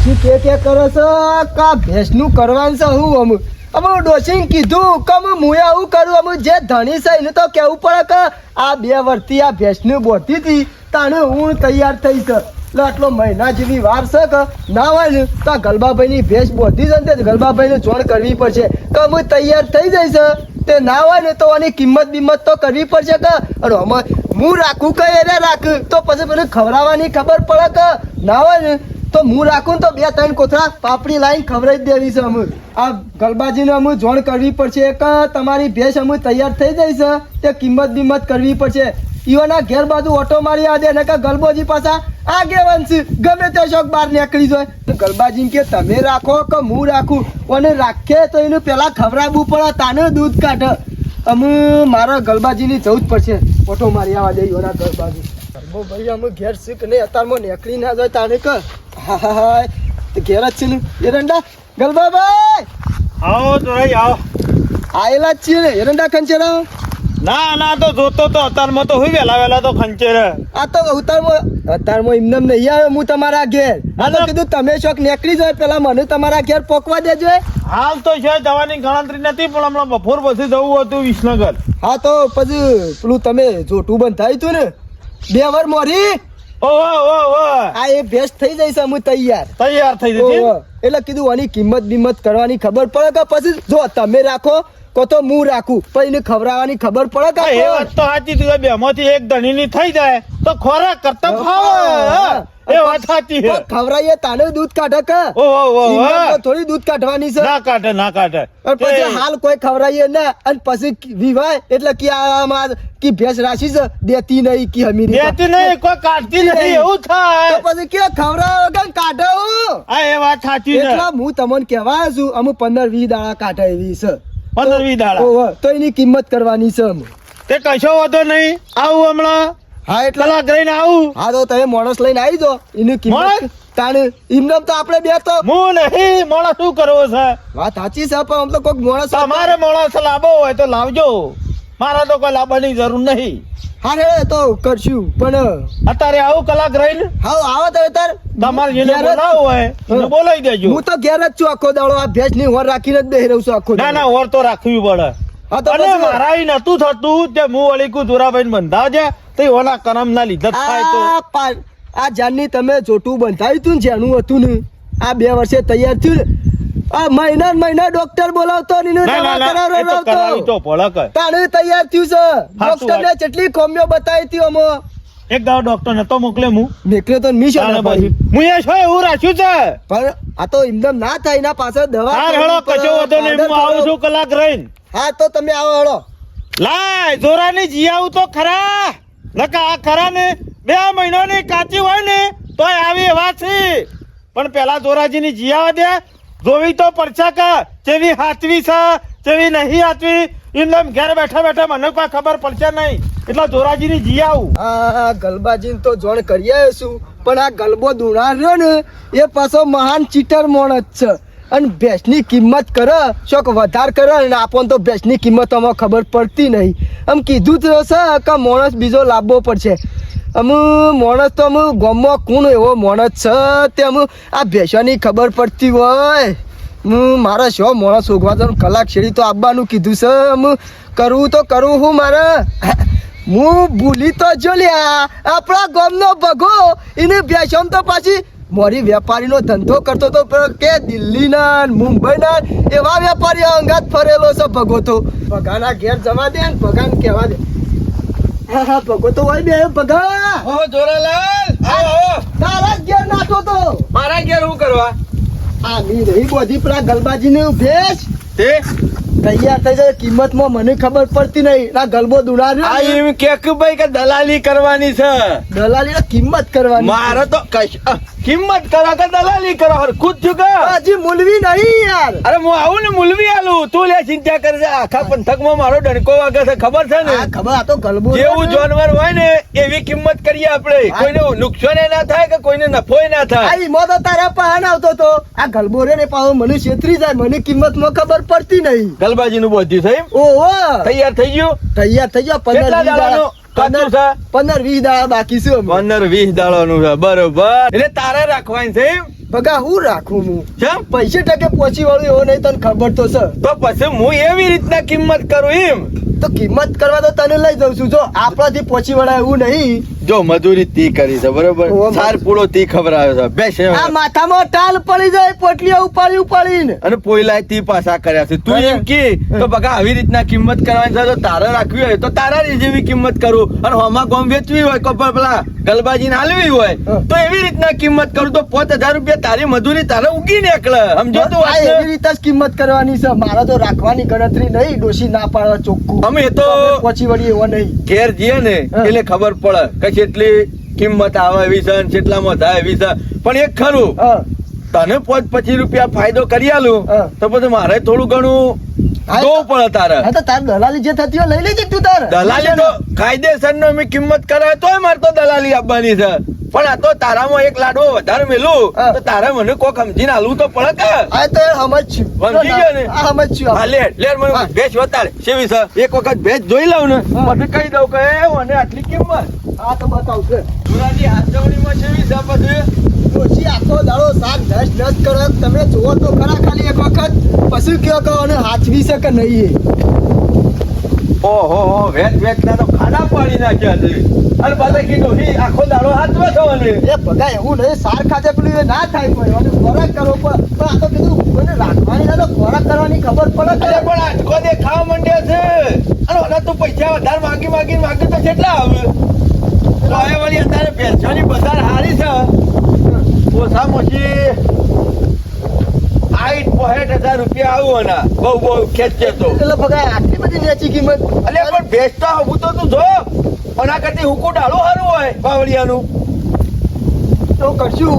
ડોશી કે કે કરે છે? કા ભેંસનું કરવાનું છે હું અમુ અમુ ડોશીને કીધું કે હું મુએ આવું કરું અમુ જે ધણી છે એને તો કહેવું પડે કે આ બે વર્ષથી આ ભેંસનું બોધી હતી, તાણે હું તૈયાર થઈ છે. એટલે આટલો મહિના જેવી વાર છે કે ના હોય ને, તો ગલબાભાઈની ભેંસ બોધી છે ને તે ગલબાભાઈને જોણ કરવી પડશે. કે અમે તૈયાર થઈ જઈશ તે ના હોય ને તો આની કિંમત બિંમત તો કરવી પડશે કે અને અમે હું રાખું કે એને રાખ? તો પછી મને ખવડાવવાની ખબર પડે કે ના હોય ને તો હું રાખું તો બે ત્રણ કોથળા પાપડી લાઈન ખવડાવી દેવી છે અમે આ ગલબાજીને અમે જોણ કરવી પડશે કે તમારી ભેંસ અમે તૈયાર થઈ જાય છે, તે કિંમત બિંમત કરવી પડશે. ઈઓના ઘેર બાજુ ઓટો મારી આ દે ને કે ગલબોજી પાછા આગેવાન છે. ગમે તે શોખ બહાર નીકળી જાય. ગલબાજી કે તમે રાખો કે હું રાખું? અને રાખે તો એનું પેલા ખવડાવવું પડે તાને દૂધ કાઢે. અમે મારા ગલબાજીની જવું જ પડશે. ઓટો મારી આવવા દે ઈઓના ગલબાજી. ગલબો ભાઈ અમે ઘેર શીખ નહીં, અત્યારમાં નીકળી ના જાય તાને કર. હા હા હા તો ઘેર જ છે એરંડા ગલબાભાઈ! આવો તો રહી આવો. આયેલા જ છીએ ને એરંડા ખંચેરા? ના ના તો જોતો તો અત્યારમાં તો હોય વેલા વેલા તો ખંચેરે. આ તો અવતારમાં અવતારમાં એમને એમ નહીં આવ્યો હું તમારા ઘેર. તો કીધું તમે શોખ નીકળી જાય પેલા મને તમારા ઘેર પોકવા દેજો. હાલ તો છે જવાની ગણતરી નથી પણ હમણાં બપોર પછી જવું હતું વિસનગર. હા તો પછી પેલું તમે જોટું બંધ થાય તું ને બે વાર મોરી. આ એ ભેસ્ટ થઈ જઈશ અમે તૈયાર. તૈયાર થઈ ઓહો. એટલે કીધું આની કિંમત બિંમત કરવાની ખબર પડે કે પછી જો તમે રાખો કો તો હું રાખું. પછી ખવડાવવાની ખબર પડે કે એ વાત તો સાચી તું બે માંથી એક ધણીની થઈ જાય તો ખોરાક કરતા ફાવે એ વાત સાચી છે. ખવડાવીએ તાને દૂધ કાઢે કે? થોડી દૂધ કાઢવાની છે. ના કાઢે ના કાઢે. પછી હાલ કોઈ ખવડાવીએ ના અને પછી વિવાય એટલે કે આમાં કે ભેંસ રાશી છે દેતી નહીં કે હમીરી દેતી નહીં કોઈ કાઢતી નથી એવું તો થાય પછી કે ખવડાવો કે કાઢો આ એ વાત સાચી છે. એટલે હું તમને કહેવા છું અમુક પંદર વીસ દાડા કાઢે એવી છે. પંદર વીસ દાડા. તો એની કિંમત કરવાની છે તે કશો વાંધો નહીં. આવું હમણાં. હા એટલે કલાક રહીને આવું. હા તો તમે માણસ લઈને આવી દો એની કિંમત માણસ? તાણે એમને તો આપણે બે તો હું નહીં મોડા શું કરવો છે? વાત સાચી છે પણ આમ તો કોઈક માણસ તમારે માણસ લાવવો હોય તો લાવજો. મારા તો કોઈ લાવવાની જરૂર નહીં. હા રે તો કરશું પણ અત્યારે આવું કલાક રહીને હા આવો તો અત્યારે તમારે જેને ઘેર બોલાવવું હોય બોલાવી દેજો. હું તો ઘેર જ છું આખો દાડો આ ભેંસની હોર રાખીને જ બેહી રહું છું આખો ના. ના ઓર તો રાખવી પડે. હા તો મારા નતું થતું તે હું વળી કું દુરાભાઈ છે તે ઓના કરમ ના લીધે થાય તો. આ જાનની તમે જોટું બંધાયું તું ને જેનું હતું ને આ બે વર્ષે તૈયાર થયું ને આ મહિના મહિના ડોક્ટર બોલાવતો ને ના ના દવા ના તો. તો. તાણે તૈયાર થયું છે. ડોક્ટર ને કેટલી કોમ્યો બતાવી હતી અમો. એક દાડો ડોક્ટર નતો મોકલે હું. નીકળ્યો તો મી તાણે ના પછી. હું એ છો એવું રાખ્યું છે. પણ આ તો એમનેમ ના થાય ના પાસે દવા હાર હળો કશો વાંધો નહીં હું આવું છું કલાક રહીને. હા તો તમે આવો હળો. લાય જોરાની જીયાવું તો ખરા. નકા આ ખરા ને બે મહિનાની કાચી હોય ને તોય આવી વાત છે. પણ પેલા જોરાજીની જીયાવા દે જોવી તો પડશે કે જેવી હાચવી છે, જેવી નહીં હાચવી એમને ઘેર બેઠા બેઠા મને કોઈ ખબર પડશે નહીં. એટલે જોરાજીની આવું. આ ગલબાજી તો જોણ કરી આવ્યો છું પણ આ ગલબો દુણાર રહ્યો ને, એ પાછો મહાન ચીટર જ છે. અને ભેંસની કિંમત કરે, શોક વધાર કરે, અને આપણને તો ભેંસની કિંમત અમે ખબર પડતી નહીં. આમ કીધું તો છે કે માણસ બીજો લાવવો પડશે. અમુ માણસ તો અમુ ગામમાં કોણ એવો માણસ છે તે અમુ આ ભેસાની ખબર પડતી હોય. હું મારા શો માણસ ઉગવા તો કલાક છેડી તો આવવાનું કીધું છે. અમુ કરવું તો કરવું હું મારે. હું ભૂલી તો જો લ્યા. આપણા ગામનો ભગો. એને ભેસમ તો પાછી મોરી વેપારીનો ધંધો કરતો તો કે દિલ્હીના મુંબઈના એવા વેપારી અંગાત ફરેલો છે ભગો તો. ભગાના ઘેર જવા દે ને કહેવા દે. હા હા ભગો તો હોય બે ભગા! હો જોરાલાલ! આવો આવો! તારા ઘેર નાખો તો. મારા ઘેર હું કરવા? આ મી રહી બધી પેલા ગલબાજીને ભેસ તે? તૈયાર થઈ જાય કિંમતમાં મને ખબર પડતી નહીં. આ ગલબો આ ને, એમ કે ભાઈ કે દલાલી કરવાની છે. દલાલીને કિંમત કરવાની મારે તો કિંમત કરા કે દલાલી કરો? હર ખુદ છું કે? હજી મૂલવી નહીં યાર. અરે હું આવું ને મુલવી આલું. તું લે ચિંતા કરે છે આખા પંથકમાં મારો ડણકો વાગે છે ખબર છે ને? આ ખબર આ તો ગલબો જેવું જાનવર હોય ને એવી કિંમત કરીએ આપણે. કોઈને નુકસાન ના થાય કે કોઈને નફો ના થાય? આ ઈમો તો તારા પાન આવતો તો. આ ગલબો રે ને પાછો મને છેતરી જાય. મને કિંમતમાં ખબર પડતી નહીં. ગલબાજી નું બધું થઈ ઓહો. તૈયાર થઈ ગયું? તૈયાર થઈ ગયો પંદર પંદર વીસ દાડા બાકી છે પંદર વીસ દાડાનું છે બરોબર. એટલે તારે રાખવાની છે? બગા હું રાખું હું? કેમ પૈસે ટકે પહોંચી વાળું એવો નહીં તને ખબર તો છે. તો પછી હું એવી રીતના કિંમત કરું એમ? તો કિંમત કરવા તો તને લઈ જાઉં છું. જો આપણાથી પહોંચી વળાય એવું નહીં જો મજૂરી તી કરી છે બરોબર? સાર પૂળો તી ખવડાવ્યો છે. બે છે આ માથામાં ટાલ પડી જાય પોટલીઓ ઉપાડી ઉપાડીને. અને પોઈલાય તી પાછા કર્યા છે. તું એમ કે તો બગા આવી રીતના કિંમત કરવાની છે તો તારે રાખવી હોય તો તારા જેવી કિંમત કરું. અને હોમાં ગોમ વેચવી હોય કપા પેલા ગલબાજી હાલવી હોય તો એવી રીતના કિંમત કરું તો પાંચ હજાર રૂપિયા તારી મજૂરી તારે ઉગી નીકળે. સમજો તું આ એવી રીતે જ કિંમત કરવાની છે. મારે તો રાખવાની ગણતરી નહીં ડોશી ના પાડવા ચોખ્ખું. અમે તો પછી વળી એવો નહીં. ઘેર જઈએ ને એટલે ખબર પડે. કે કેટલી કિંમત આવે એવી છે જેટલામાં થાય એવી છે પણ એક ખરું તને પાંચ પચીસ રૂપિયા ફાયદો કરી આલું તો પછી મારે થોડું ઘણું હા, જોવું પડે તારે હા તો તાર દલાલી જે થતી હોય લઈ લેજે તું તાર. દલાલી તો કાયદેસર નો અમે કિંમત કરાવે તોય મારે તો દલાલી આપવાની છે. પણ આ તો તારામાં એક લાડવો વધારે મેલું તો તારે મને કોક સમજીને હાલવું તો પડે કે? આ તો સમજ સમજી ગયો ને? આ સમજ છું હા લેટ લેટ મને ભેજ વતાડે. સેવી છે? એક વખત ભેજ જોઈ લઉં ને મને કહી દઉં કે મને આટલી કિંમત. આ તો બતાવશે સુરાજી હાથવણીમાં સેવી છે પછી ડોશી આખો દાડો શાક દસ દસ કરો તમે જુઓ તો ખરા ખાલી એક વખત પછી કયો કહો અને હાચવી શકે નહીં ઓહો હો વેત વેત ના તો ખાડા પાડી નાખ્યા છે. અને પાછા કીધું "હી, આખો દાડો હાથમાં થવાની એ બધા એવું નહીં સાર ખાતે પેલું એ ના થાય કોઈ અને ખોરાક પડે પણ આ તો કીધું કોઈને રાખવાની ના તો ખોરાક કરવાની ખબર પડે છે પણ આટકો દેખાવા માંડ્યા છે? અને ઓલા તો પૈસા વધારે માંગી માગી માગી તો કેટલા આવે? તો હવે વળી અત્યારે ભેંસોની બજાર હારી છે. ઓછામાં ઓછી આઠ પોસઠ હજાર રૂપિયા આવું એના બહુ બહુ ખેંચે તો એટલે ભગા આટલી બધી નેચી કિંમત અલે પણ ભેંસ તો હું તો તું જો ઓના કરતી હુકુ ડાળું સારું હોય બાવળિયાનું તો કરશું.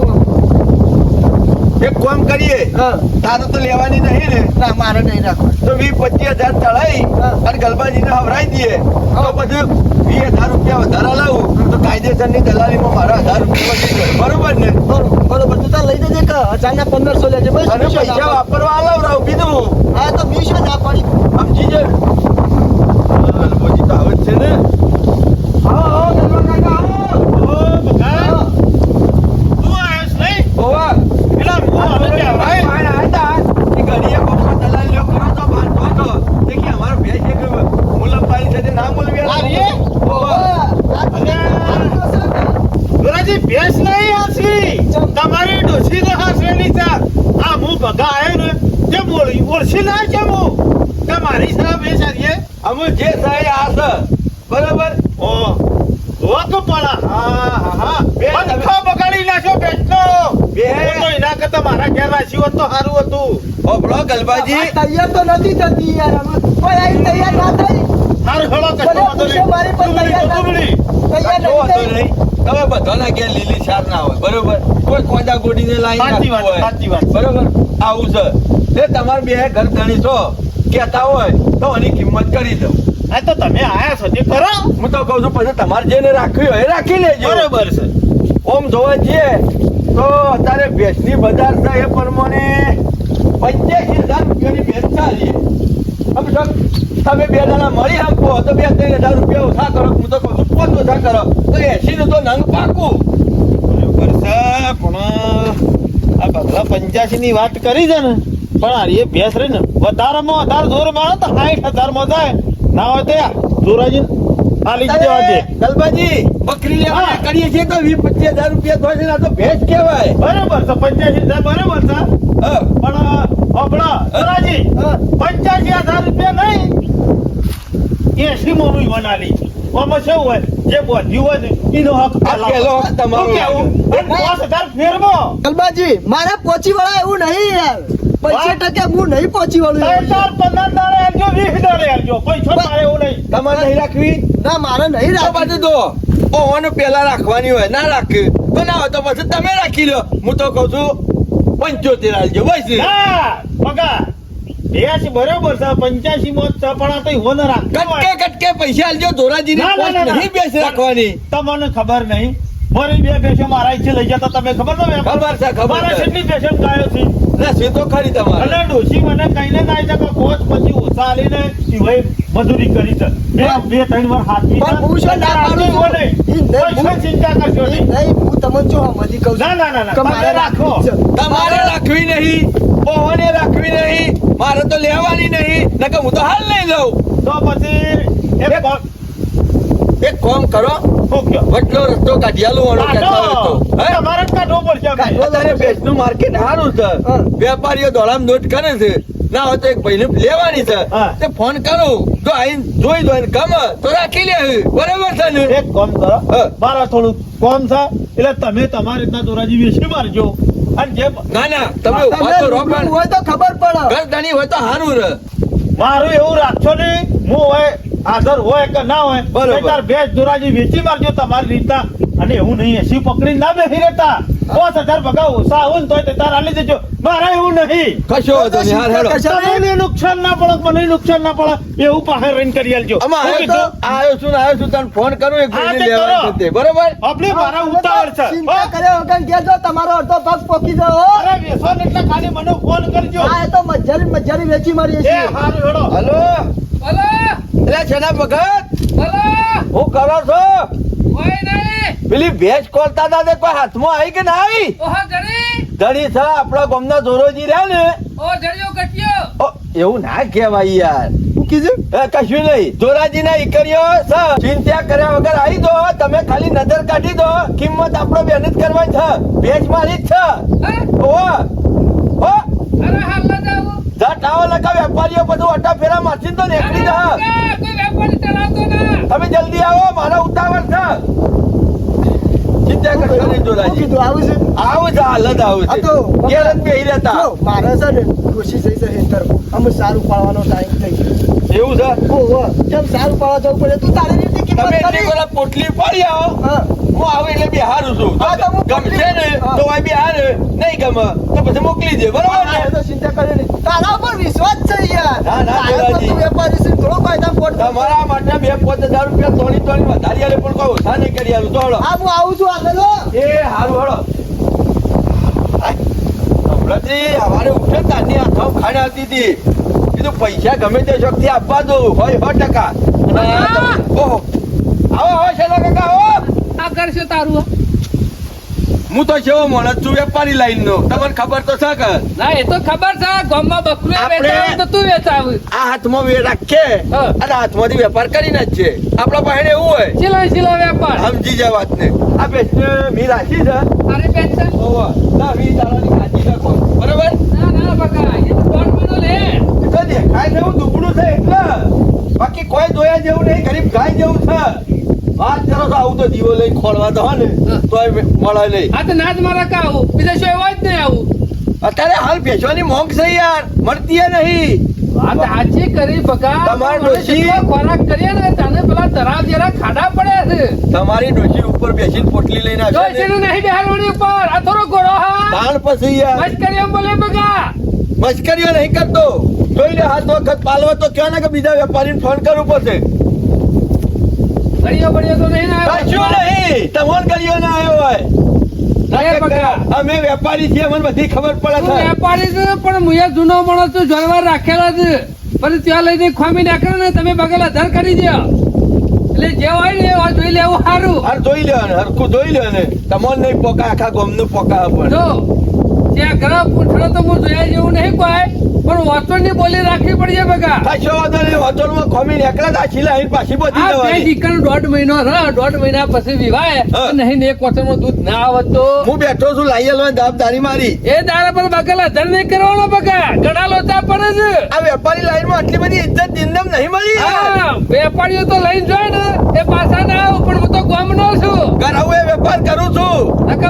એક કામ કરીએ. હા. તારે તો લેવાની નહીં ને. ના મારે નહીં રાખવા તો વીસ પચીસ હજાર ચડાવી અને ગલબાજી ગલબાજીને હવરાઈ દઈએ. તો પછી વીસ હજાર રૂપિયા વધારે લાવું. તો કાયદેસરની દલાલીમાં મારા હજાર રૂપિયા બરોબર ને? બરોબર. તું તાર લઈ જજે કે હજારના પંદરસો લેજે. અને પૈસા વાપરવા વાપરવા આલાવરાવ કીધું. હા તો વીસ જ આપવાની સમજી જાય ગલબાજી તો આવે જ છે ને આવો આવો ગલબા કાકા આવો ઓ બકા તું આવ્યો છે નહીં ઓવા પેલા હું હવે કે ભાઈ ભાઈ ભાઈ આયા હતા કે ઘડીએ કોકમાં દલાલીઓ કરો તો બાંધો તો તે કે અમારો ભેજ એક મુલમપાલી સાથે ના બોલવી આ રે? દોરાજી ભેંસ નહીં હાસવી તમારી ડોસી તો હાસવેલી છે આ હું ભગા આવ્યો ને તે બોલી ઓળખી ના છે હું કે મારી સલાહ ભેંસ હારીએ અમે જે થાય આ છે બરાબર ઓ ઓ તો પડા હા હા હા બે પંખો બગાડી નાખ્યો ભેંસનો બે. હું તો એના કરતા મારા ઘેર રાખ્યું હોત તો સારું હતું. ઓપડો ગલબાજી. તૈયાર તો નથી થતી યાર. કોઈ આઈ તૈયાર ના થઈ. સારું હેળો કશો વાંધો પૂછો મારી પણ તૈયાર ડુંગળી, ના ડુંગળી. તૈયાર જો નથી થઈ. વાંધો નહીં. તમે બધાના ઘેર લીલી શાક ના હોય બરોબર? કોઈ કોંદા ગોડીને લાઈન સાચી વાત, સાચી વાત. બરોબર? આવું છે. તે તમારે બે ઘર ધણી છો કહેતા હોય તો એની કિંમત કરી દઉં. આ તો તમે આયા છો તે કરો. હું તો કહું છું પછી તમારે જેને રાખવી હોય એ રાખી લેજો. બરોબર છે. ઓમ જોવા જઈએ તો અત્યારે ભેંસની બજાર છે એ પ્રમાણે પંચ્યાસી હજાર રૂપિયાની ભેંસ ચાલી. તમે બે જણા મળી આપો તો બે ત્રણ હજાર રૂપિયા ઓછા કરો. હું તો કહું પાંચ ઓછા કરો. તો એસી નું તો નંગ પાકું. પણ આ બગલા પંચ્યાસી ની વાત કરી છે ને, પણ આ એ ભેંસ રહી ને વધારેમાં વધારે જોર મારો તો સાઠ હજારમાં થાય ના હોય તો જોરાજી. ખાલી દેવા દે. ગલબાજી બકરી લેવા હા. કરીએ છીએ તો વીસ પચીસ હજાર રૂપિયા થાય છે ને આ તો ભેંસ કહેવાય. બરોબર પંચ્યાસી હજાર બરોબર છે. પણ આપણા જોરાજી પંચ્યાસી હજાર રૂપિયા નહીં. એસી મોનું બનાવી આમાં શું હોય? જે બોધ્યું હોય ને એનો હક આ તમારો હજાર કલબાજી મારે પોચી વળાય એવું નહીં યાર. પૈસા ટકે હું નહીં પહોંચી વળું પંદર દાડે આલજો વીસ દાડે આલજો. પૈસો મારે એવું નહીં. તમારે નહીં રાખવી? ના મારે નહીં રાખવા તો ઓવન પેલા રાખવાની હોય. ના રાખી. તો ના હોય તો પછી તમે રાખી લો. હું તો કહું છું પંચોતેર આવજો બસ ના પગા બેસી બરોબર છે પંચ્યાસી મોત છે પણ આ તો ઈવોને રાખતો કટકે કટકે પૈસા આલજો ધોરાજી ના, ના, ના, ના. નહીં બેસ રાખવાની. તમને ખબર નહીં મારી બે ભેંસો મારા ઈચ્છે લઈ જતા તમે ખબર તમે ખબર છે ખબર મારા છે. કેટલી ભેંસો ગાયો છે. ના છે તો ખરી તમારે. અને ડોશી મને કહીને ના આવી શકે કોચ પછી ઓછા આલીને સિવાય મજૂરી કરી છે. બે બે ત્રણ વાર હાથી પણ હું શું ના પાડું છું? નહીં. નહીં, ચિંતા કરજો નહીં. નહીં હું તમને જો હમણાંથી કહું ના ના ના ના. કે મારે તમે રાખો. તમારે રાખવી નહીં. ઓહોને રાખવી નહીં. મારે તો લેવાની નહીં. નકર હું તો હાલ લઈ લઉં. તો પછી એક એક કામ કરો. વટલો રસ્તો કાઢિયાલું વાળો કહેતા હતો હે? તમારે જ કાઢવો પડશે કાઢવો. અત્યારે માર્કેટ સારું છે. વેપારીઓ દોડામ દોડ કરે છે. ના હોય તો એક ભાઈને લેવાની છે. તે ફોન કરું. જો આઈને જોઈ દો ગમે તો રાખી લે. બરાબર છે ને? એક કામ કરો. મારા થોડું કોમ છે. એટલે તમે તમારી રીતના દોરાજી વેચી મારજો. અને જે ના ના તમે ઊભા તો હોય તો ખબર પડે. ગરદાની હોય તો સારું રહે. મારું એવું રાખશો નહીં. હું હોય હાજર હોય કે ના હોય બરોબર. તાર ભેંસ દોરાજી વેચી મારજો તમારી રીતના. અને એવું નહીં એસી પકડી ના બેસી રહેતા. પાંચ હજાર ભગા ઓછા આવે તો તોય તે તાર આલી દેજો. મારા એવું નહીં. કશો હેડો. તમને નુકસાન ના પડે મને નુકસાન ના પડે એવું પાસે રહીને કરી આલજો. આવ્યો તો? આવ્યો છું આવ્યો છું તને ફોન કરું એક ભાઈને છે બરોબર? આપણે મારા ઉતાવળ છે. ચિંતા હો? વગર કેજો તમારો અડધો ભાગ પોકી દો અરે વેસો ને એટલે ખાલી મને ફોન કરજો. હા એ તો મજરી મજરી વેચી મારી એ છીએ. હારું હેડો. હલો? હલો? એટલે છેના ભગત? હું કરો છો? પેલી ભેજ ખોલતા હતા તે કોઈ હાથમાં આવી કે ના આવી? ધણી છે આપણા ગામના ધોરોજી રહ્યા ને. એવું ના કહેવાય યાર. કીધું? કશું નહીં. જોરાજી ના ઈકરીઓ છે ચિંતા કર્યા વગર આવી દો. તમે ખાલી નજર કાઢી દો. કિંમત આપણો મહેનત કરવાની છે. ભેજ મારી જ છે? ઓ ઓ. આવો લગા વેપારીઓ બધું અટા ફેરા મારથી તો નીકળી જા અરે, કોઈ વેપારી ચલાવતો ના. તમે જલ્દી આવો મારા ઉતાવળ છે. ચિંતા કરશો નહીં શું જોરાજી આવું છે? આવું છે આવું આ છે તો જ બેહી રહેતા. મારે છે ને ખુશી થઈ છે હેતર. અમે સારું પાડવાનો ટાઈમ થઈ ગયો. એવું છે? ઓહો કેમ સારું પાડવા જવું પડે? તું તારી રીતે કે તમે એટલી પેલા પોટલી પાડી આવો. હા. હું આવે એટલે બિહારું છું. હા, તો હું ગમશે ને હા. તો આ હારે. નહીં ગમે તો પછી મોકલી દે બરાબર ને તો ચિંતા કરે ને તારા પર વિશ્વાસ છે યાર. ના, ના, દેવાજી. વેપારી છે થોડો ફાયદા પોટ તમારા માટે બે પાંચ હજાર રૂપિયા તોણી તોડી વધારી આલે પણ કોઈ ઓછા નહીં કરી આલું. તો હળો આ હું આવું છું આગળ હો. એ હારું હળો હમણાંથી અમારે ઉઠે તાની તારની હાથો ખાણ આવતી હતી કીધું પૈસા ગમે તે શક્તિ આપવા દો હોય સો ટકા. ઓહો. આવો આવો છે કાકા આવો. આ કરશે તારું હું. તો જેવો માણસ છું વેપારી લાઈન નો તમને ખબર તો છે કે? ના એ તો ખબર છે. ગામમાં બકરું આપણે- તો તું વેચાવ. આ હાથમાં વે રાખે અને હાથમાંથી વેપાર કરીને જ છે. આપણા પાસે એવું હોય. ચીલો ચીલો વેપાર. સમજી જા વાત ને આ બેસને મી રાખી છે. અરે પેન્શન ઓવા ના વી તારાની ખાતી રાખો. બરોબર? ના ના બકા એ તો દોઢ મહિનો લે. દેખાય એવું દુબળું છે એટલે. બાકી કોઈ જોયા જેવું નહીં ગરીબ ગાય જેવું છે. વાત કરો તો આવું તો દીવો લઈ ખોળવા તો ને. તોય મળે નહીં. આ તો ના જ મારા કા આવું? બીજા શું એવો જ નહીં આવું. અત્યારે હાલ ભેંસવાની મોંઘ છે યાર. મળતી નહીં. વાત સાચી કરી બકા તમારે ડોશી- ખોરાક કરીએ ને તને પેલા તરાવ જરા ખાડા પડે છે. તમારી ડોશી ઉપર બેસીને પોટલી લઈને આવશે નહીં બેહાડવાની ઉપર. આ થોડો ઘોડો હા. તાણ પછી યાર. બસ બોલે બકા મશ્કરીઓ નહીં કરતો. જોઈ લે હાથ વખત પાલવો તો ક્યાં ને કે બીજા વેપારીને ફોન કરવું પડશે. ઘડીઓ બળીઓ તો નહીં ના કશું નહીં? તમોન ગલીઓ ના આવ્યો હોય. અમે વેપારી છીએ મને બધી ખબર પડે છે વેપારી છે પણ મુએ જૂનો માણસ તો જાનવર રાખેલા છે પછી ત્યાં લઈને ખોમી નાખે ને તમે બગલ અધર કરી દો. એટલે જે હોય ને જોઈ લેવું સારું. હાર જોઈ ને હરખું જોઈ લે ને તમોન નહીં પોકા આખા ગોમનું પોકા પણ જો ત્યાં ઘર પૂછડો તો હું જોયા જેવું નહીં કોઈ. પણ વસ્તુ બોલી રાખવી પડશે બગા. કશો વાંધો નહીં હોટલમાં ખોમી નીકળે તો આ છીલા અહીં પાછી બધી જવાની. ચિકન દોઢ મહિનો રહ દોઢ મહિના પછી વિવાય નહીં ને એક વચન દૂધ ના આવત તો. હું બેઠો છું લાઈ આલવાની જવાબદારી મારી. એ દારા પર બગલ અધર નહીં કરવાનો બગા. ઘણા લોચા પડે છે આ વેપારી લાઈનમાં આટલી બધી ઇજ્જત દિનદમ નહીં મળી? વેપારીઓ તો લઈને જોઈએ ને એ પાછા ના આવું પણ હું તો ગામનો છું. ઘર એ વેપાર કરું છું.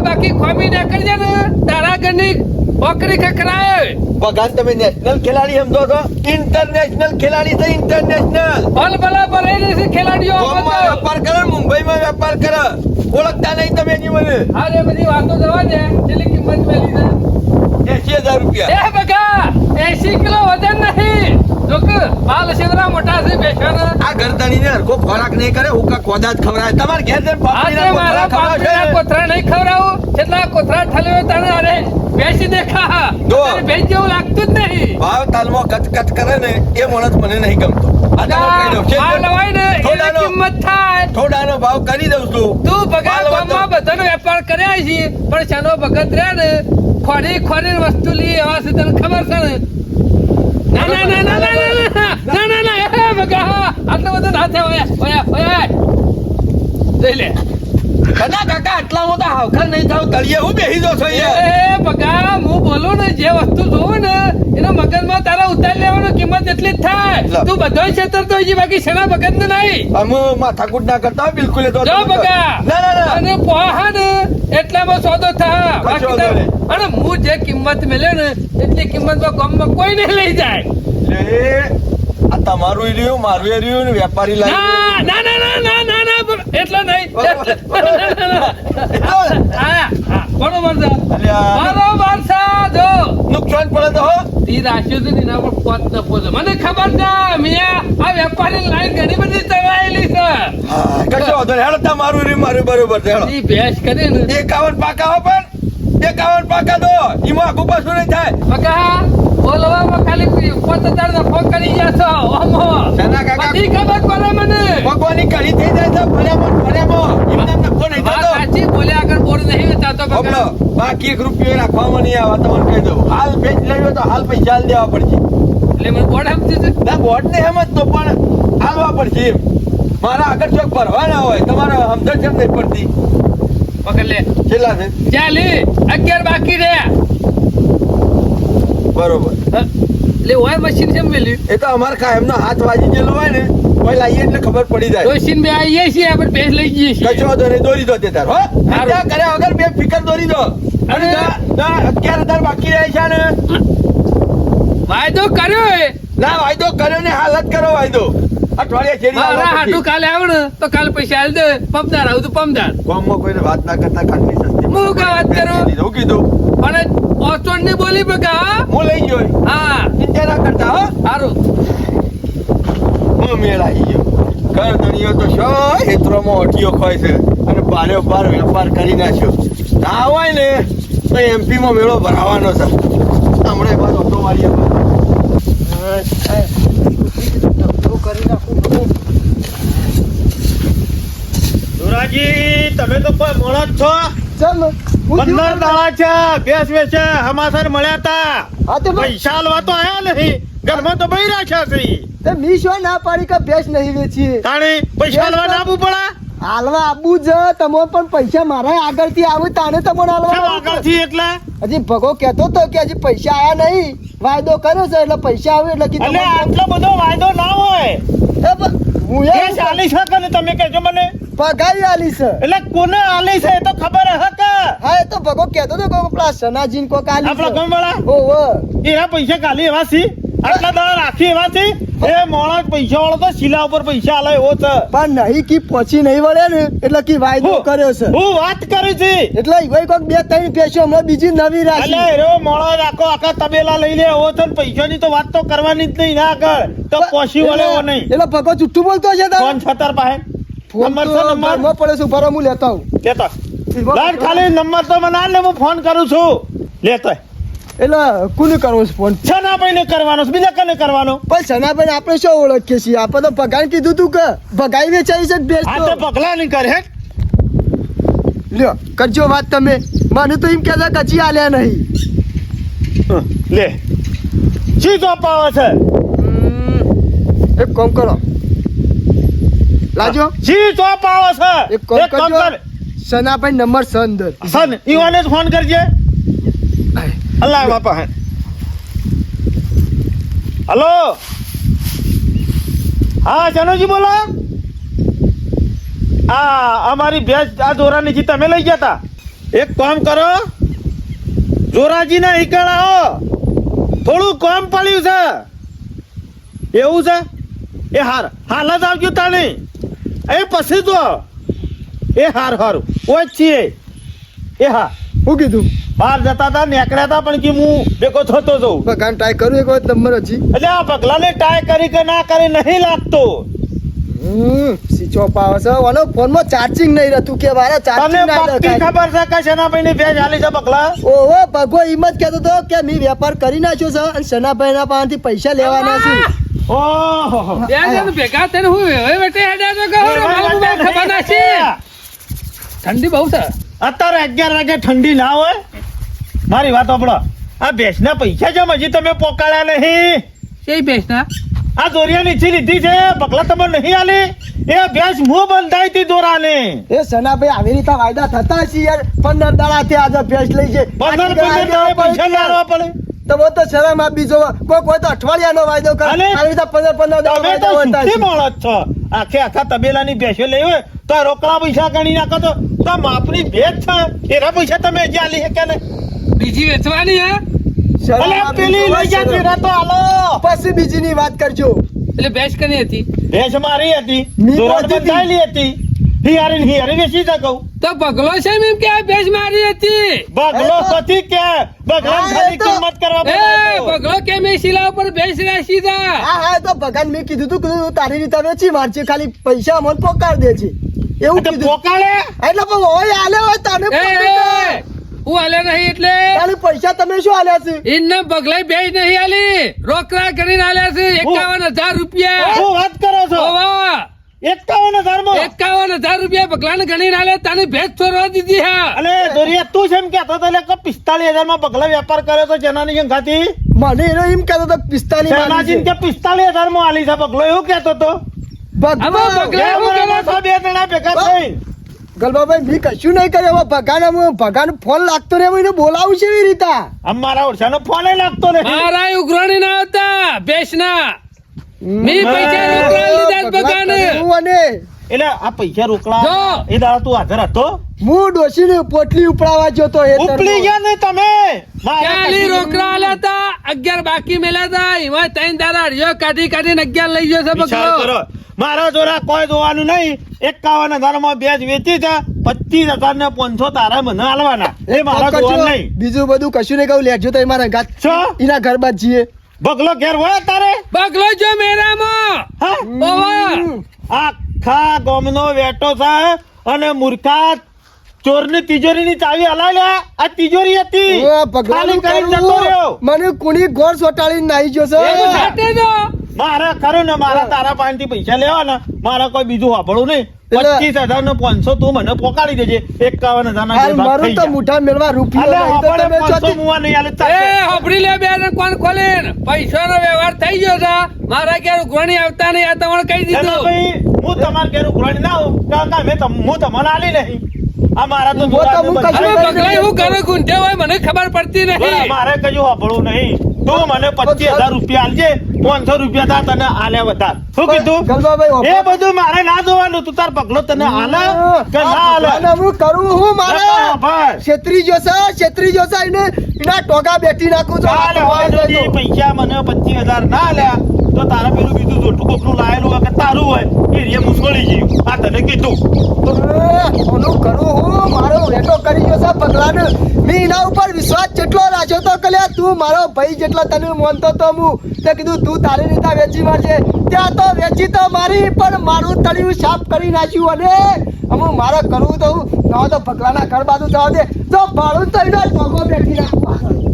બાકી ખોમી નીકળી જાય ને તારા ઘરની બકરી કકરાય ભગવાન તમે નેશનલ ખેલાડી સમજો છો. ઇન્ટરનેશનલ ખેલાડી છે ઇન્ટરનેશનલ ભલ ભલા ભરાઈ છે ખેલાડીઓ વેપાર કરે મુંબઈમાં વેપાર કરે. ઓળખતા નહીં તમે એની મને. અરે બધી વાતો જવા દે. કેટલી કિંમત મેલી છે? એસી હજાર રૂપિયા. એ બગા એસી કિલો વજન નહીં જોકે બાલ શેવરા મોટા છે બેસવાના આ ગરદણીને હરકો ખોરાક નહીં કરે હુકા કોદા જ ખવરાય તમારે ઘેર જઈને પાપડી ના છે ખવડાવશે ને? નહીં ખવડાવું. કેટલા કોથરા ઠલ્યો તને અરે બેસી દેખા જો. જેવું લાગતું જ નહીં ભાવ તાલમાં કચકચ કરે ને એ માણસ મને નહીં ગમતો થોડાનો- ભાવ કરી દઉં છું તું ભગત ગામમાં બધાનો વેપાર કર્યા છે પણ શાનો ભગત રહ્યા ને ખોરી ખોરી વસ્તુ લઈ એવા છે તને ખબર છે ને ના ના ના ના ના ના ના ના ના ભગા આટલો બધો ના થાય ઓયા ઓયા ઓયા જઈ લે કદા કાકા આટલામાં તો હાવખર નહીં થાવ તળિયે હું બેસી દો છો એ હું બોલું ને જે વસ્તુ જોઉં ને એના મગજમાં તારા ઉતારી લેવાનો કિંમત એટલી જ થાય. તું બધો છેતરતો હોય છે બાકી શેના મગજ ને નહીં? અમે માથાકૂટ ના કરતા બિલકુલ તો જો તમે ના ના ના. અને પોહા ને એટલામાં સોદો થા બાકી. અને હું જે કિંમત મેલ્યો ને એટલી કિંમતમાં ગામમાં કોઈ નહીં લઈ જાય. તમારું રહ્યું મારું રહ્યું વેપારી લાગે ના ના ના ના ના એટલો નહીં. બરોબર, છે બરોબર છે જો નુકસાન પડે તો તી રાખ્યો છે ને એના પર પોત ન પોતે મને ખબર છે મિયા આ વેપારી લાઈન ઘણી બધી ચલાયેલી છે. કશો વાંધો. હેડો તમારું રહ્યું મારું બરોબર છે. ઈ ભેંસ કરી ને એકાવન પાકા હો પણ. એકાવન પાકા દો એમાં આખું પાછું નહીં થાય. બકા બોલવામાં ખાલી પોત હજાર ફોન કરી જશો ઓમો. શાના કાકા? બધી ખબર પડે મને. ભગવાનની કઢી થઈ જાય ને એમ વાત થતો સાચી બોલ્યા આગળ બોલ નહીં વેચાતો હમણો બકા બાકી એક રૂપિયો રાખવામાં નહીં આવે તમને કહી દઉં હાલ ભેજ લેવો તો હાલ પૈસા દેવા પડશે. એટલે મને બોર્ડ સમજે છે. ના બોર્ડ ને એમ જ તો પણ હાલવા પડશે એમ. મારા આગળ ચોક ભરવાના હોય તમારે સમજણ કેમ નહીં પડતી. પકડ લે. કેટલા છે? ચાલે અગિયાર બાકી રહ્યા. બરોબર. એટલે હોય મશીન છે મેલી એ તો અમારે કાયમનો હાથ વાજી ગયેલો હોય ને કોઈ લાવીએ એટલે ખબર પડી જાય. મશીન બે આવીએ છીએ આપણે ભેંસ લઈ જઈએ છીએ. કશો દોરે દોરી દો તે તાર હો? કર્યા વગર બે ફિકર દોરી દો. અને ના- અત્યારે અગિયાર બાકી રહ્યા છે ને. વાયદો કર્યો એ. ના વાયદો કર્યો ને હાલત કરો વાયદો. અઠવાડિયા. કાલે આવે ને તો કાલે પૈસા આલી દે. પંપદાર આવું તો પંપદાર ગામમાં કોઈને વાત ના કરતા ખાટલી સસ્તી. હું કાં વાત કરું? હું કીધું. પણ ઓચોણની બોલી બગા હા? હું લઈ ગયો. હા. ચિંતા ના કરતા હો. સારું હું મેળા આવી ગયો. ઘર દુનિયો તો શો હેતરોમાં ઓઠીઓ ખોય છે અને બારે બાર વેપાર કરી નાખ્યો. ના હોય ને તો એમપી માં મેળો ભરાવાનો છે. હમણાં બાદ ઓટો મારી ધોરાજી તમે તો કોઈ મોણો જ છો? હું પંદર? દાડા છે ભેંસ વેચે હમાસર મળ્યા તા. પૈસા આલવા તો આયા નહીં ઘરમાં તો બઈ રાખ્યા છે. તે મીશો ના પાડી કે ભેસ નહીં વેચી તાણી પૈસા આલવા ના આપવું પડે? હાલવા આબુ જ તમો પણ પૈસા મારા આગળથી આવે તાને તમને હાલવા આગળથી એટલે? હજી ભગો કહેતો તો કે હજી પૈસા આયા નહીં. વાયદો કર્યો છે એટલે પૈસા આવે એટલે કીધું આટલો બધો વાયદો ના હોય. હું એ શકે તમે કહેજો મને? પગાઈ આલી છે. એટલે કોને આલી છે એ તો ખબર હે કે? હા એ તો ભગો કહેતો તો કે પેલા સનાજીન કોક આલી આપણા છે. ગામવાળા? ઓહો એના પૈસા કાલી એવા છે? આટલા દાડા રાખી એવા છે? એ મોણા પૈસા વાળો તો શીલા ઉપર પૈસા આલે એવો છે. પણ નહીં કી પછી નહીં વળે ને? એટલે કી વાયદો કર્યો છે. હું વાત કરી છે. એટલે ઈ કોક બે ત્રણ પેશો હમણાં બીજી નવી રાખી. એરો મોણો રાખો આખા તબેલા લઈ લે એવો છે પૈસાની તો વાત તો કરવાની જ નહીં ના આગળ. તો પોસી વળે એવો નહીં. એટલે ભગો ચુઠ્ઠું બોલતો છે તારે? ફોન છતર પાસે. ફોન નંબર ઘરમાં પડે છે ઊભા હું લેતો હું લેતો. ખાલી નંબર તો મને ને હું ફોન કરું છું. લેતો. એટલે કોને કરવો છે ફોન છે ના કરવાનો છે બીજા કને કરવાનો? પણ સનાભાઈ આપણે શું ઓળખીએ છીએ? આપણે તો ભગાઈ કીધું તું કે ભગાઈ વેચાઈ છે બેસ આ તો પગલા નહીં કરે લ્યો કરજો વાત તમે. મને તો એમ કહેતા કચી આલ્યા નહીં. લે. જોબ આવે છે. એક કામ કરો. લાજો. તો આવે છે. એક કામ કરો. સનાભાઈ નંબર સન અંદર. સન ઈવાને જ ફોન કરજે. અલ્લાહ બાપા હે હલો હા જનુજી બોલો આ અમારી ભેંસ આ જોરાની જી તમે લઈ ગયા હતા એક કામ કરો. જોરાજી ના ઈકળ આવો થોડું કામ પડ્યું છે. એવું છે? એ હાર, હાલ જ આવજો તાણી. એ પછી તો એ હાર, હારું. છીએ. એ હા, હું કીધું? બહાર જતા હતા નીકળ્યા હતા પણ કે હું ભેગો થતો જઉં. બગાન ટ્રાય કરું એક વખત નંબર હજી. એટલે આ પગલાને ટાય કરી કે ના કરી નહીં લાગતો. હમ સ્વિચ ઓફ આવે છે. ઓલો ફોનમાં ચાર્જિંગ નહીં રહેતું કે મારે ચાર્જિંગ ના પક્કી રખાય. ખબર છે કે શેનાભાઈ ની ભેજ હાલી છે પગલા? ઓહો ભગવો એમ જ કહેતો હતો કે મેં વેપાર કરી નાખ્યો છે અને સનાભાઈ ના પાસેથી પૈસા લેવાના છે. ઓહો ભેગા થઈને હું હવે બેટે હેડ્યા તો કહો ને, મારું બાર ખબર ના છે ઠંડી બહુ છે. અત્યારે અગિયાર વાગે ઠંડી ના હોય. મારી વાત સાંભળો. આ ભેંસના પૈસા છે હજી તમે પોકાળ્યા નહીં. કઈ ભેંસના? આ દોરિયા નીચે લીધી છે પગલા તમે નહીં આલી. એ ભેંસ મું બંધાઈ હતી દોરાને. એ સનાભાઈ આવી રીતે વાયદા થતા છે યાર. પંદર દાડાથી આજે ભેંસ લઈ છે. પંદર પંદર દાડે પૈસા ના આવવા પડે તમે તો શરમ આપી જો કોઈ કોઈ તો અઠવાડિયાનો વાયદો કરે. આવી રીતે પંદર પંદર દાડા તમે તો વાયદો હોતા છે. માણસ છો. આખે આખા તબેલાની ભેંસો લઈ હોય તો રોકડા પૈસા ગણી નાખો તો. તો માપની ભેજ છે. એના પૈસા તમે જે આલી શક્યા ને બીજી વેચવાની હે? અલે પેલી લઈ જા શરમ. ચીરા તો હાલો. પછી વાત કરજો. એટલે ભેંસ કની હતી? ભેંસ મારી હતી. મી ધોરણ હતી. હિયારી હિયારી વેચી શકું. તો પગલો છે એમ કે આ ભેંસ મારી હતી. બગલો એ કે બગલા હા, ખાલી તો- કિંમત કરવા એ બોલાવતો. કે મેં શિલા ઉપર ભેંસ રાખી તા હા હા તો ભગવાન મેં કીધું તું કીધું તારી રીતે વેચી મારશે ખાલી પૈસા અમને પોકાર દે છે એવું કીધું. પોકાળે? એટલે પણ હોય આલે હોય તને હું આલ્યા નહીં એટલે? તારી પૈસા તમે શું આલ્યા છે? ઇન્ના પગલાઈ બે નહીં આલી. રોકડા કરીને આલ્યા છે. એકાવન હજાર રૂપિયા. શું વાત કરો છો? એકાવન હજારમાં એકાવન હજાર રૂપિયા પગલાને ગણીને આલે તને ભેંસ છોડવા દીધી હા. અને દોરિયા તું છે એમ કહેતો હતો એટલે કે પિસ્તાળીસ હજારમાં બગલા વેપાર કર્યો તો જેનાની સંગાથી મને એનો એમ કહેતો હતો પિસ્તાલીસ શેનાજી કે પિસ્તાલીસ હજારમાં આલી છે બગલો એવું કહેતો હતો? છે? બે જણા ભેગા થઈ. ગલબાભાઈ મેં કશું નહીં કર્યું. હવે ભગાને ભગાને ફોન લાગતો ને એને બોલાવું છે એવી રીતે. અમારા ઓરસાનો ફોન લાગતો રે મારા ઉઘરાણી ના હતા બેસના મી પૈસા રોકડા લીધા ભગાને હું અને એટલે આ પૈસા રોકડા એ દાડા તું હાજર હતો? હું ડોશીને પોટલી ઉપડાવા જતો એ ઉપડી ગયા ને તમે? ચાલી રોકડા લેતા? અગિયાર બાકી મેલા હતા એમાં ત્રણ દાડા હરિયો કાઢી કાઢીને અગિયાર લઈ ગયો છે મારા જોરા કોઈ જોવાનું નહીં. એકાવન હજારમાં બેજ વેચી છે. પચીસ હજાર ને પાંચસો તારા મને હાલવાના. એ મારા જોવાનું નહીં. બીજું બધું કશું નહીં કહું. લેજો તો મારા ગાત છો? એના ઘર બાદ જઈએ. બગલો ઘેર હોય તારે? બગલો જો મેરામાં. હા? ઓવા આખા ગામનો વેટો છે અને મૂર્ખા ચોરની તિજોરીની ચાવી હલાવ્યા આ તિજોરી હતી. ખાલી કરીને જતો રહ્યો. મને કુણી ગોળ સોટાળી નાઈ ગયો છે. મારે ખરું ને મારા તારા પાસેથી પૈસા લેવાના મારા કોઈ બીજું વાપરવું નહીં. પચીસ હજાર ને પાંચસો તું મને પોકાડી દેજે. એકાવન હજાર ના મારું તો. મુઠા મેળવા રૂપિયો લે બે કોણ ખોલે? પૈસા નો વ્યવહાર થઈ ગયો છે. મારા ઘેર ઉઘરાણી આવતા નહીં આ તમારે કહી દીધું. ભાઈ હું તમારા ઘેર ઉઘરાણી ના હું કે મેં હું તમને આલી નહીં. આ મારા તો હું તો દુકાનને હું બધા- કશું હવે બગલાઈ હું ઘરે ગુંઠે હોય મને ખબર પડતી નહીં. મારે કજું વાપરવું નહીં. તું મને પચીસ હજાર રૂપિયા આલજે પાંચસો રૂપિયા તાર તને આલ્યા વધાર. શું કીધું? એ બધું મારે ના જોવાનું. તું તાર પગલો તને આલે કે ના આલે? હું કરું હું મારે? છેત્રી ભાઈ. છેતરી જોશે એને એના ટોગા બેઠી નાખું છું. પૈસા મને પચીસ હજાર ના આલ્યા. તો તારે પેલું બીજું જોટું કોકનું લાયેલું હોય કે તારું હોય એ રે મુસકોલી ગયું. આ તને કીધું. ઓનું કરું હું? મારો વેટો કરી ગયો સાહેબ પગલાને મેં એના ઉપર વિશ્વાસ જેટલો રાખ્યો તો કલ્યા તું મારો ભાઈ જેટલો તને માનતો તો હું. તે કીધું, તું તારી રીતે વેચી મારશે ત્યાં તો વેચી તો મારી, પણ મારું તળિયું સાફ કરી નાખ્યું અને અમુક મારે કરવું તો ના તો પગલાના ઘર બાજુ જવા દે. તો ભાડું તો એનો ટોગો બેઠી નાખું